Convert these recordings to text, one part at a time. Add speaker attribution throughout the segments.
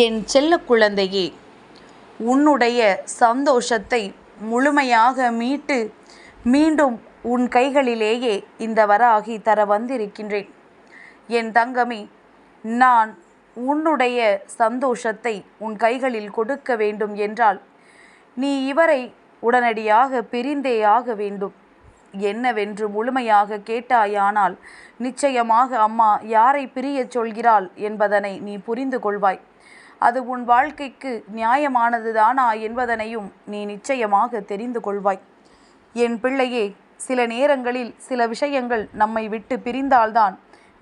Speaker 1: என் செல்ல குழந்தையே உன்னுடைய சந்தோஷத்தை முழுமையாக மீட்டு மீண்டும் உன் கைகளிலேயே இந்த வராகி தர வந்திருக்கின்றேன். என் தங்கமே நான் உன்னுடைய சந்தோஷத்தை உன் கைகளில் கொடுக்க வேண்டும் என்றால் நீ இவரை உடனடியாக பிரிந்தே ஆக வேண்டும். என்னவென்று முழுமையாக கேட்டாயானால் நிச்சயமாக அம்மா யாரை பிரியச் சொல்கிறாள் என்பதனை நீ புரிந்து கொள்வாய். அது உன் வாழ்க்கைக்கு நியாயமானதுதானா என்பதனையும் நீ நிச்சயமாக தெரிந்து கொள்வாய். என் பிள்ளையே சில நேரங்களில் சில விஷயங்கள் நம்மை விட்டு பிரிந்தால்தான்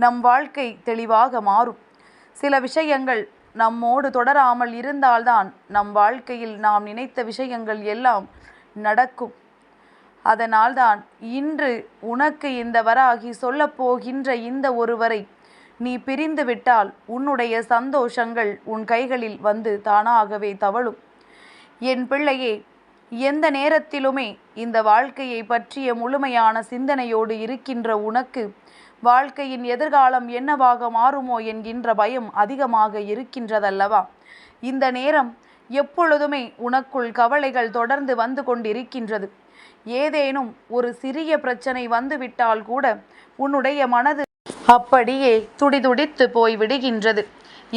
Speaker 1: நம் வாழ்க்கை தெளிவாக மாறும். சில விஷயங்கள் நம்மோடு தொடராமல் இருந்தால்தான் நம் வாழ்க்கையில் நாம் நினைத்த விஷயங்கள் எல்லாம் நடக்கும். அதனால்தான் இன்று உனக்கு இந்த வராகி சொல்லப்போகின்ற இந்த ஒருவரை நீ பிரிந்து விட்டால் உன்னுடைய சந்தோஷங்கள் உன் கைகளில் வந்து தானாகவே தவழும். என் பிள்ளையே எந்த நேரத்திலுமே இந்த வாழ்க்கையை பற்றிய முழுமையான சிந்தனையோடு இருக்கின்ற உனக்கு வாழ்க்கையின் எதிர்காலம் என்னவாக மாறுமோ என்கின்ற பயம் அதிகமாக இருக்கின்றதல்லவா? இந்த நேரம் எப்பொழுதுமே உனக்குள் கவலைகள் தொடர்ந்து வந்து கொண்டிருக்கின்றது. ஏதேனும் ஒரு சிறிய பிரச்சனை வந்துவிட்டால் கூட உன்னுடைய மனது அப்படியே துடிதுடித்து போய் விடுகின்றது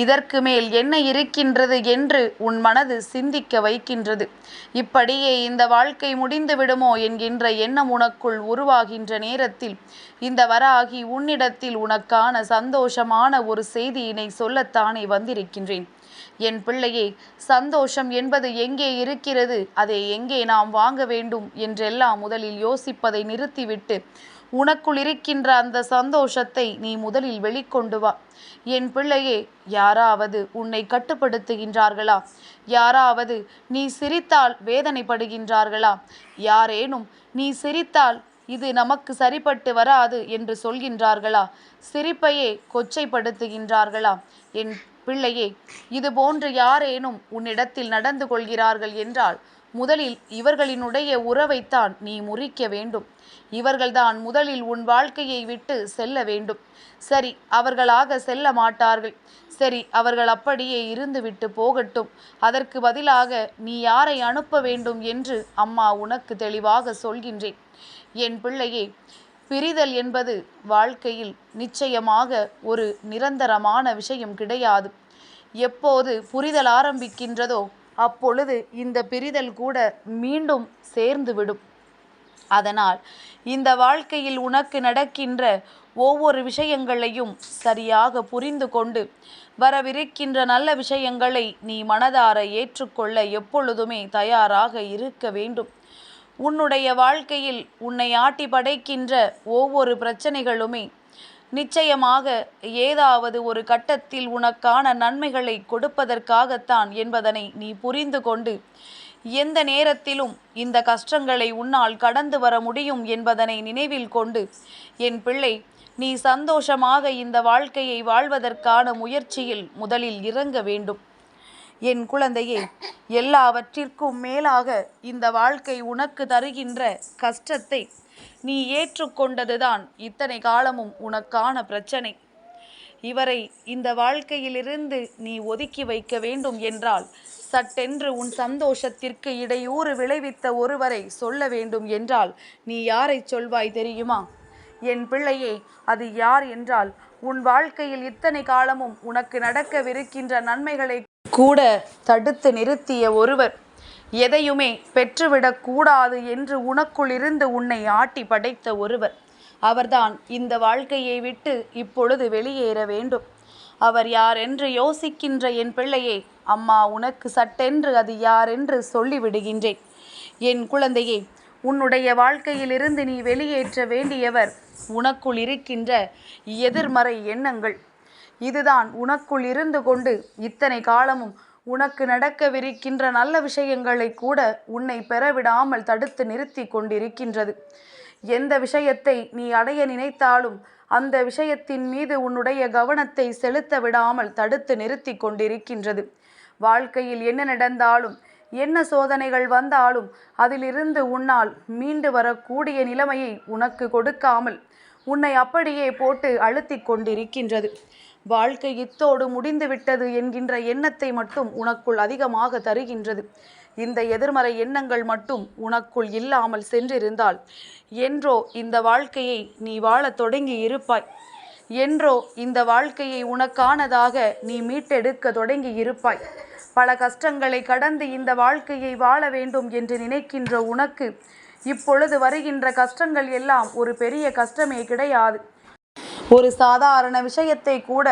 Speaker 1: இதற்கு மேல் என்ன இருக்கின்றது என்று உன் மனது சிந்திக்க வைக்கின்றது. இப்படியே இந்த வாழ்க்கை முடிந்து விடுமோ என்கின்ற எண்ணம் உனக்குள் உருவாகின்ற நேரத்தில் இந்த வராகி உன்னிடத்தில் உனக்கான சந்தோஷமான ஒரு செய்தியினை சொல்லத்தானே வந்திருக்கின்றேன். என் பிள்ளையே சந்தோஷம் என்பது எங்கே இருக்கிறது? அதை எங்கே நாம் வாங்க வேண்டும்? என்றெல்லாம் முதலில் யோசிப்பதை நிறுத்திவிட்டு உனக்குள் இருக்கின்ற அந்த சந்தோஷத்தை நீ முதலில் வெளிக்கொண்டு வா. என் பிள்ளையே யாராவது உன்னை கட்டுப்படுத்துகின்றார்களா? யாராவது நீ சிரித்தால் வேதனைப்படுகின்றார்களா? யாரேனும் நீ சிரித்தால் இது நமக்கு சரிப்பட்டு வராது என்று சொல்கின்றார்களா? சிரிப்பையே கொச்சைப்படுத்துகின்றார்களா? என் பிள்ளையே இது போன்று யாரேனும் உன்னிடத்தில் நடந்து கொள்கிறார்கள் என்றால் முதலில் இவர்களினுடைய உறவைத்தான் நீ முறிக்க வேண்டும். இவர்கள்தான் முதலில் உன் வாழ்க்கையை விட்டு செல்ல வேண்டும். சரி அவர்களாக செல்ல மாட்டார்கள். சரி அவர்கள் அப்படியே இருந்துவிட்டு போகட்டும். அதற்கு பதிலாக நீ யாரை அனுப்ப வேண்டும் என்று அம்மா உனக்கு தெளிவாக சொல்கின்றேன். என் பிள்ளையே பிரிதல் என்பது வாழ்க்கையில் நிச்சயமாக ஒரு நிரந்தரமான விஷயம் கிடையாது. எப்போது புரிதல் ஆரம்பிக்கின்றதோ அப்பொழுது இந்த பிரிதல் கூட மீண்டும் சேர்ந்துவிடும் அதனால் இந்த வாழ்க்கையில் உனக்கு நடக்கின்ற ஒவ்வொரு விஷயங்களையும் சரியாக புரிந்து கொண்டு வரவிருக்கின்ற நல்ல விஷயங்களை நீ மனதார ஏற்றுக்கொள்ள எப்பொழுதுமே தயாராக இருக்க வேண்டும். உன்னுடைய வாழ்க்கையில் உன்னை ஆட்டி படைக்கின்ற ஒவ்வொரு பிரச்சனைகளுமே நிச்சயமாக ஏதாவது ஒரு கட்டத்தில் உனக்கான நன்மைகளை கொடுப்பதற்காகத்தான் என்பதனை நீ புரிந்து கொண்டு எந்த நேரத்திலும் இந்த கஷ்டங்களை உன்னால் கடந்து வர முடியும் என்பதனை நினைவில் கொண்டு என் பிள்ளை நீ சந்தோஷமாக இந்த வாழ்க்கையை வாழ்வதற்கான முயற்சியில் முதலில் இறங்க வேண்டும். என் குழந்தையே எல்லாவற்றிற்கும் மேலாக இந்த வாழ்க்கை உனக்கு தருகின்ற கஷ்டத்தை நீ ஏற்றுக்கொண்டதுதான் இத்தனை காலமும் உனக்கான பிரச்சனை. இவரை இந்த வாழ்க்கையிலிருந்து நீ ஒதுக்கி வைக்க வேண்டும் என்றால் சட்டென்று உன் சந்தோஷத்திற்கு இடையூறு விளைவித்த ஒருவரை சொல்ல வேண்டும் என்றால் நீ யாரை சொல்வாய் தெரியுமா? என் பிள்ளையே அது யார் என்றால் உன் வாழ்க்கையில் இத்தனை காலமும் உனக்கு நடக்கவிருக்கின்ற நன்மைகளை கூட தடுத்து நிறுத்திய ஒருவர் எதையுமே பெற்றுவிடக் கூடாது என்று உனக்குள் இருந்து உன்னை ஆட்டி படைத்த ஒருவர். அவர்தான் இந்த வாழ்க்கையை விட்டு இப்பொழுது வெளியேற வேண்டும். அவர் யார் என்று யோசிக்கின்ற என் பிள்ளையே அம்மா உனக்கு சட்டென்று அது யார் என்று சொல்லிவிடுகின்றேன். என் குழந்தையே உன்னுடைய வாழ்க்கையிலிருந்து நீ வெளியேற்ற வேண்டியவர் உனக்குள் இருக்கின்ற எதிர்மறை எண்ணங்கள். இதுதான் உனக்குள் இருந்து கொண்டு இத்தனை காலமும் உனக்கு நடக்கவிருக்கின்ற நல்ல விஷயங்களை கூட உன்னை பெறவிடாமல் தடுத்து நிறுத்தி கொண்டிருக்கின்றது. எந்த விஷயத்தை நீ அடைய நினைத்தாலும் அந்த விஷயத்தின் மீது உன்னுடைய கவனத்தை செலுத்த விடாமல் தடுத்து நிறுத்தி கொண்டிருக்கின்றது. வாழ்க்கையில் என்ன நடந்தாலும் என்ன சோதனைகள் வந்தாலும் அதிலிருந்து உன்னால் மீண்டு வரக்கூடிய நிலைமையை உனக்கு கொடுக்காமல் உன்னை அப்படியே போட்டு அழுத்தி கொண்டிருக்கின்றது. வாழ்க்கை இத்தோடு முடிந்துவிட்டது என்கின்ற எண்ணத்தை மட்டும் உனக்குள் அதிகமாக தருகின்றது. இந்த எதிர்மறை எண்ணங்கள் மட்டும் உனக்குள் இல்லாமல் சென்றிருந்தால் என்றோ இந்த வாழ்க்கையை நீ வாழத் தொடங்கி இருப்பாய். என்றோ இந்த வாழ்க்கையை உனக்கானதாக நீ மீட்டெடுக்க தொடங்கி இருப்பாய். பல கஷ்டங்களை கடந்து இந்த வாழ்க்கையை வாழ வேண்டும் என்று நினைக்கின்ற உனக்கு இப்பொழுது வருகின்ற கஷ்டங்கள் எல்லாம் ஒரு பெரிய கஷ்டமே கிடையாது. ஒரு சாதாரண விஷயத்தை கூட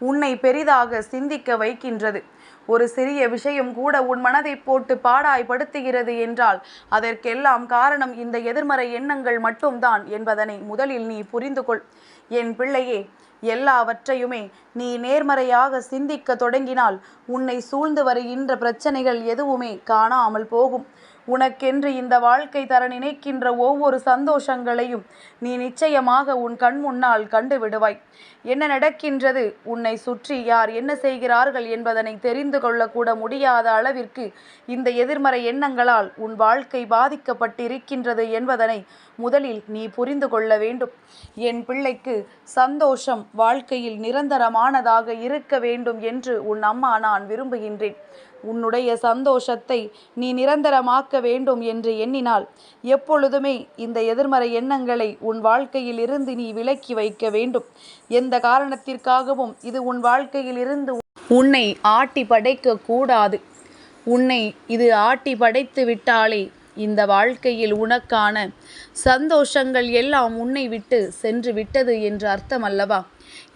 Speaker 1: உன்னை பெரிதாக சிந்திக்க வைக்கின்றது. ஒரு சிறிய விஷயம் கூட உன் மனதை போட்டு பாடாய்படுத்துகிறது என்றால் அதற்கெல்லாம் காரணம் இந்த எதிர்மறை எண்ணங்கள் மட்டும்தான் என்பதனை முதலில் நீ புரிந்து கொள். என் பிள்ளையே எல்லாவற்றையுமே நீ நேர்மறையாக சிந்திக்க தொடங்கினால் உன்னை சூழ்ந்து வருகின்ற பிரச்சனைகள் எதுவுமே காணாமல் போகும். உனக்கென்று இந்த வாழ்க்கை தர நினைக்கின்ற ஒவ்வொரு சந்தோஷங்களையும் நீ நிச்சயமாக உன் கண் முன்னால் கண்டு விடுவாய். என்ன நடக்கின்றது? உன்னை சுற்றி யார் என்ன செய்கிறார்கள் என்பதனை தெரிந்து கொள்ளக்கூட முடியாத அளவிற்கு இந்த எதிர்மறை எண்ணங்களால் உன் வாழ்க்கை பாதிக்கப்பட்டிருக்கின்றது என்பதனை முதலில் நீ புரிந்து கொள்ள வேண்டும். என் பிள்ளைக்கு சந்தோஷம் வாழ்க்கையில் நிரந்தரமானதாக இருக்க வேண்டும் என்று உன் அம்மா நான் விரும்புகின்றேன். உன்னுடைய சந்தோஷத்தை நீ நிரந்தரமாக்க வேண்டும் என்று எண்ணினால் எப்பொழுதுமே இந்த எதிர்மறை எண்ணங்களை உன் வாழ்க்கையில் இருந்து நீ விலக்கி வைக்க வேண்டும். எந்த காரணத்திற்காகவும் இது உன் வாழ்க்கையில் இருந்து உன்னை ஆட்டி படைக்க கூடாது. உன்னை இது ஆட்டி படைத்து விட்டாலே இந்த வாழ்க்கையில் உனக்கான சந்தோஷங்கள் எல்லாம் உன்னை விட்டு சென்று விட்டது என்று அர்த்தம் அல்லவா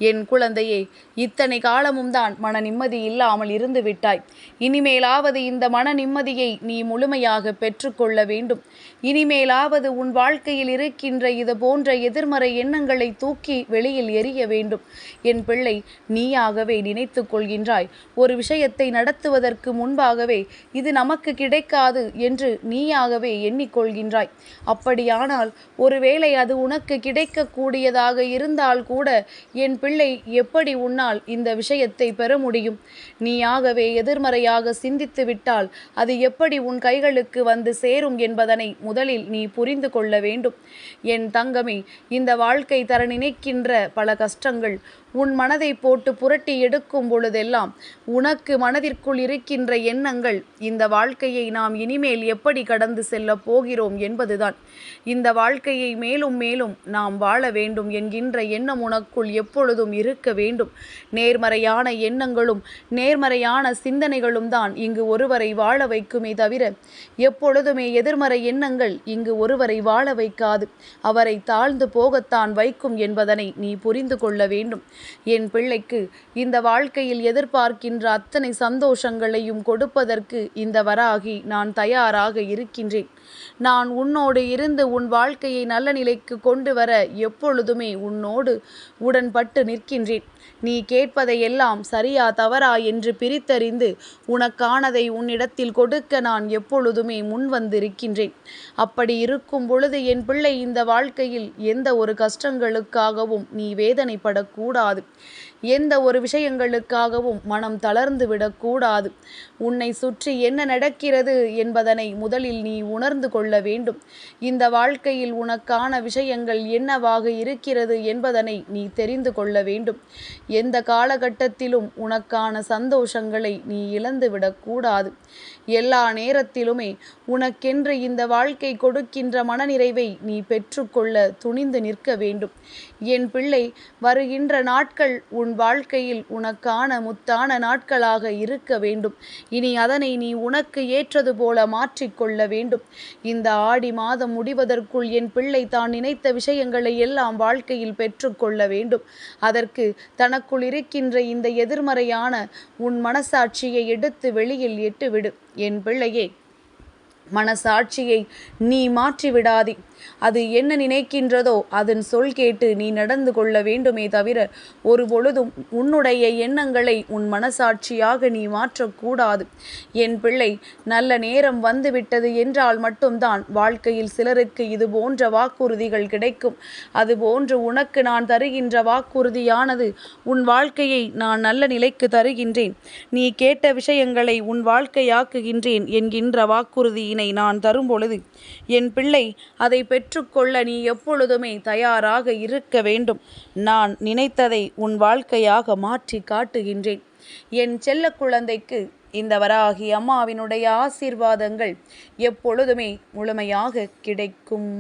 Speaker 1: என் குழந்தையே இத்தனை காலமும் தான் மன நிம்மதி இல்லாமல் இருந்து விட்டாய். இனிமேலாவது இந்த மன நிம்மதியை நீ முழுமையாக பெற்றுக்கொள்ள வேண்டும். இனிமேலாவது உன் வாழ்க்கையில் இருக்கின்ற இது போன்ற எதிர்மறை எண்ணங்களை தூக்கி வெளியில் எரிய வேண்டும். என் பிள்ளை நீயாகவே நினைத்து கொள்கின்றாய். ஒரு விஷயத்தை நடத்துவதற்கு முன்பாகவே இது நமக்கு கிடைக்காது என்று நீயாகவே எண்ணிக்கொள்கின்றாய். அப்படியானால் ஒருவேளை அது உனக்கு கிடைக்கக்கூடியதாக இருந்தால் கூட என் பிள்ளை எப்படி உன்னால் இந்த விஷயத்தை பெற முடியும்? நீயாகவே எதிர்மறையாக சிந்தித்து விட்டால் அது எப்படி உன் கைகளுக்கு வந்து சேரும் என்பதனை முதலில் நீ புரிந்து கொள்ள வேண்டும். என் தங்கமே இந்த வாழ்க்கை தர நினைக்கின்ற பல கஷ்டங்கள் உன் மனதை போட்டு புரட்டி எடுக்கும் பொழுதெல்லாம் உனக்கு மனதிற்குள் இருக்கின்ற எண்ணங்கள் இந்த வாழ்க்கையை நாம் இனிமேல் எப்படி கடந்து செல்ல போகிறோம் என்பதுதான். இந்த வாழ்க்கையை மேலும் மேலும் நாம் வாழ வேண்டும் என்கின்ற எண்ணம் உனக்குள் எப்பொழுதும் இருக்க வேண்டும். நேர்மறையான எண்ணங்களும் நேர்மறையான சிந்தனைகளும் தான் இங்கு ஒருவரை வாழ வைக்குமே தவிர எப்பொழுதுமே எதிர்மறை எண்ணங்கள் இங்கு ஒருவரை வாழ வைக்காது. அவரை தாழ்ந்து போகத்தான் வைக்கும் என்பதனை நீ புரிந்து கொள்ள வேண்டும். என் பிள்ளைக்கு இந்த வாழ்க்கையில் எதிர்பார்க்கின்ற அத்தனை சந்தோஷங்களையும் கொடுப்பதற்கு இந்த வராகி நான் தயாராக இருக்கின்றேன். நான் உன்னோடு இருந்து உன் வாழ்க்கையை நல்ல நிலைக்கு கொண்டு வர எப்பொழுதுமே உன்னோடு பட்டு நிற்கின்றேன் நீ கேட்பதையெல்லாம் சரியா தவறா என்று பிரித்தறிந்து உனக்கானதை உன்னிடத்தில் கொடுக்க நான் எப்பொழுதுமே முன் வந்திருக்கின்றேன் அப்படி இருக்கும் பொழுது என் பிள்ளை இந்த வாழ்க்கையில் எந்த ஒரு கஷ்டங்களுக்காகவும் நீ வேதனைப்படக்கூடாது. எந்த ஒரு விஷயங்களுக்காகவும் மனம் தளர்ந்து விடக்கூடாது. உன்னை சுற்றி என்ன நடக்கிறது என்பதனை முதலில் நீ உணர்ந்து கொள்ள வேண்டும். இந்த வாழ்க்கையில் உனக்கான விஷயங்கள் என்னவாக இருக்கிறது என்பதனை நீ தெரிந்து கொள்ள வேண்டும். எந்த காலகட்டத்திலும் உனக்கான சந்தோஷங்களை நீ இழந்து விடக்கூடாது. எல்லா நேரத்திலுமே உனக்கென்று இந்த வாழ்க்கை கொடுக்கின்ற மனநிறைவை நீ பெற்றுக்கொள்ள துணிந்து நிற்க வேண்டும். என் பிள்ளை வருகின்ற நாட்கள் உன் வாழ்க்கையில் உனக்கான முத்தான நாட்களாக இருக்க வேண்டும். இனி அதனை நீ உனக்கு ஏற்றது போல மாற்றிக்கொள்ள வேண்டும். இந்த ஆடி மாதம் முடிவதற்குள் என் பிள்ளை தான் நினைத்த விஷயங்களை எல்லாம் வாழ்க்கையில் பெற்றுக்கொள்ள வேண்டும். அதற்கு தனக்குள் இருக்கின்ற இந்த எதிர்மறையான உன் மனசாட்சியை எடுத்து வெளியில் எட்டுவிடு. என் பிள்ளையே மனசாட்சியை நீ மாற்றிவிடாதே. அது என்ன நினைக்கின்றதோ அதன் சொல் கேட்டு நீ நடந்து கொள்ள வேண்டுமே தவிர ஒரு பொழுதும் உன்னுடைய எண்ணங்களை உன் மனசாட்சியாக நீ மாற்றக்கூடாது. என் பிள்ளை நல்ல நேரம் வந்துவிட்டது என்றால் மட்டும்தான் வாழ்க்கையில் சிலருக்கு இது போன்ற வாக்குறுதிகள் கிடைக்கும். அதுபோன்று உனக்கு நான் தருகின்ற வாக்குறுதியானது உன் வாழ்க்கையை நான் நல்ல நிலைக்கு தருகின்றேன். நீ கேட்ட விஷயங்களை உன் வாழ்க்கையாக்குகின்றேன் என்கின்ற வாக்குறுதியினை நான் தரும் பொழுது என் பிள்ளை அதை பெற்றுக்கொள்ள நீ எப்பொழுதுமே தயாராக இருக்க வேண்டும். நான் நினைத்ததை உன் வாழ்க்கையாக மாற்றி காட்டுகின்றேன். என் செல்ல குழந்தைக்கு இந்த வராகி அம்மாவினுடைய ஆசீர்வாதங்கள் எப்பொழுதுமே முழுமையாக கிடைக்கும்.